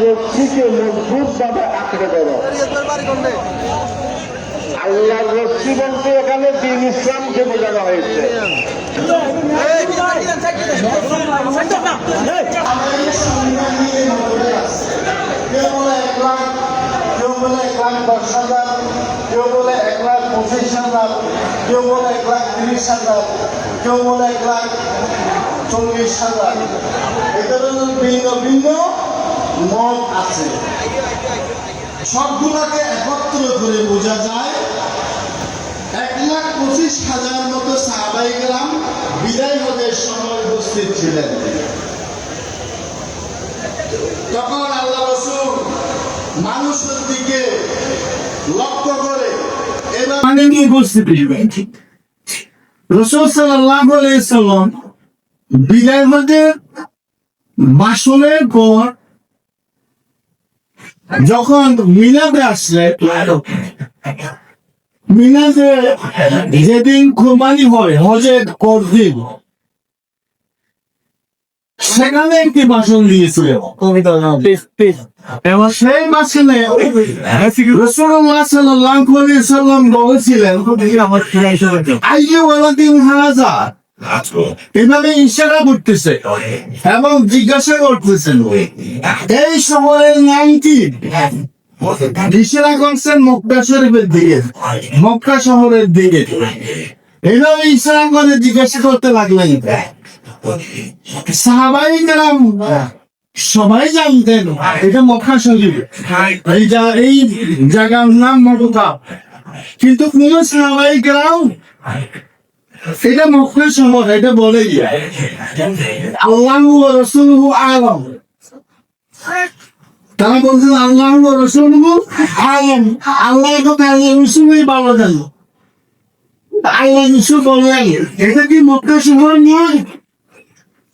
রশ্মিকে মজবুত ভাবে আঁকড়ে ধরো আল্লাহ রশ্মি বলতে এখানে দিন ইসলামকে বোঝানো হয়েছে। দশ হাজার কেউ বলে এক লাখ পঁচিশ হাজার কেউ বলে এক লাখ তিরিশ হাজার, কেউ বলে এক লাখ চল্লিশ হাজার। এ ধরনের ভিন্ন ভিন্ন মত আছে। সবগুলোকে একত্র করে বোঝা যায়, এক লাখ পঁচিশ হাজার মতো সাহাবাই গ্রাম বিদায় হজের সময় উপস্থিত ছিলেন। তখন আল্লাহ রসুল মানুষের দিকে লক্ষ্য করে এবার কি উপস্থিতি রসুল সাল্লাহ বিদায় হতে বাসনের পর যখন মিলাদে আসলে মিলাদে যেদিন কোরবানি হয় হজের করদিন সেখানে একটি ভাষণ দিয়েছিল। এবার সেই মাসখানে রসুল্লাহ সাল্লাম বলেছিলেন আইয়ে ওয়ালাদিন হাজা এভাবে ইশারা করতেছে। এবং জিজ্ঞাসা করতেছেন এই শহরের নাম কি ইশারা করছেন মক্কা শরীফের দিকে। মক্কা শহরের দিকে। এইভাবে ইশারা করে জিজ্ঞাসা করতে লাগলেন। সাহাবাই কেরাম সবাই জানতেন এটা মক্কা শরীফ। এই এই জায়গার নাম মক্কা। কিন্তু কোন সাহাবাই কেরাম এটা মক্কা শহর এটা বলে আল্লাহ রসুল আলম। তারা বলছেন আল্লাহ রসুল আলম। আল্লাহ রসুলই আল্লাহ রসুল এটা কি শহর নয়?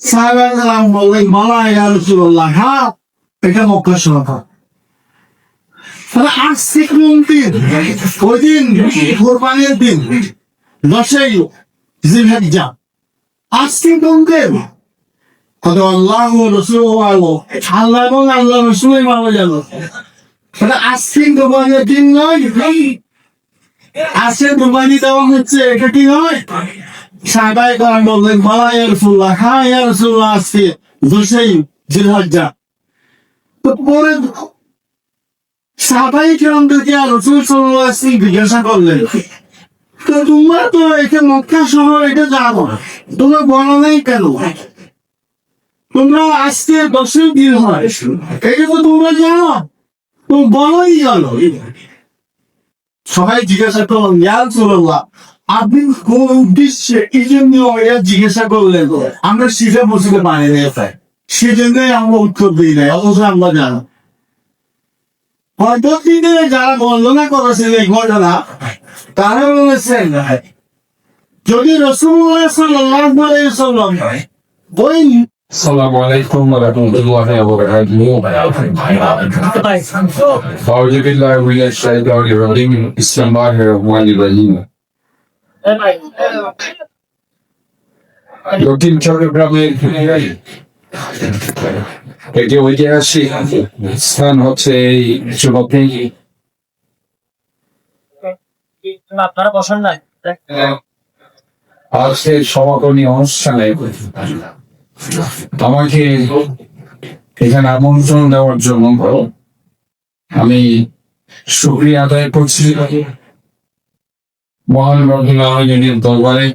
সাহাবাহাম বললেন, বলা ইয়া রসুল্লাহ হ্যাঁ এটা শহর তাহলে আজ শিখ দিন ওই দিন, কোরবানির দিন, দশই জিলহজ্জা আজ শিখ দিন কত আল্লাহ রসুল আলো আল্লাহ এবং আল্লাহ রসুলই ভালো জানো তাহলে আজ শিখ দিন নয় আজকে কোরবানি দেওয়া হচ্ছে এটা কি নয় সাহাবাই করান বললেন বলা ইয়া রসুল্লাহ হ্যাঁ ইয়া রসুল্লাহ আজকে জিলহজ্জা। তো পরে সাহাবাই কিরম আর রসুল সাল্লাহ জিজ্ঞাসা করলেন তো তোমরা তো একে মক্কা শহর, এটা জানো তোমরা বলো নাই কেন? তোমরা আজকে দশের দিন হয়। এটা তো তোমরা জানো, তো বলোই জানো। সবাই জিজ্ঞাসা করলেন ইয়া রাসূলুল্লাহ, আপনি কোন উদ্দেশ্যে এই জন্য এরা জিজ্ঞাসা করলেন? আমরা শিখে বসতে পারি না সেজন্যই আমরা উত্তর দিই নাই, অথচ আমরা জানো। হয়তো যারা বর্ণনা করেছেন এই ঘটনা তারা বলেছেন যদি রসুল্লাহ সাল্লাল্লাহু আলাইহি সাল্লাম ওই السلام عليكم ورحمة الله وبركاته. أعوذ بالله من الشيطان الرجيم بسم الله الرحمن الرحيم দক্ষিণ চট্টগ্রামের একটি ঐতিহাসিক স্থান হচ্ছে এই চুনকি আপনারা বসেন নাই। আজকের সমাপনী অনুষ্ঠানে এখানে আমন্ত্রণ দেওয়ার জন্য আমি শুক্রিয়া আদায় করছি। মহান রবীন্দ্র দরবারে।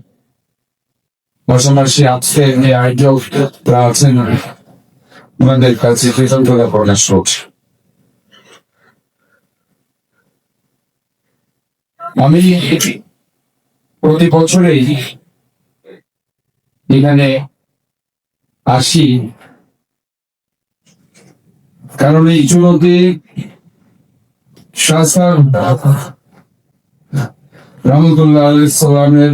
পাশাপাশি আজকে যে তারা আছেন। ওনাদের কাছে কৃতজ্ঞতা প্রকাশ করছি। আমি প্রতি বছরেই এখানে আসি। কারণ এই চুনতে শাসার রহমতুল্লাহ আলাইসালামের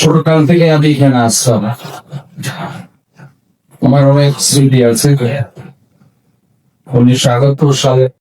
ছোটকাল থেকে আমি এখানে আসতাম আমার অনেক স্মৃতি আছে। উনিশশো আটাত্তর সালে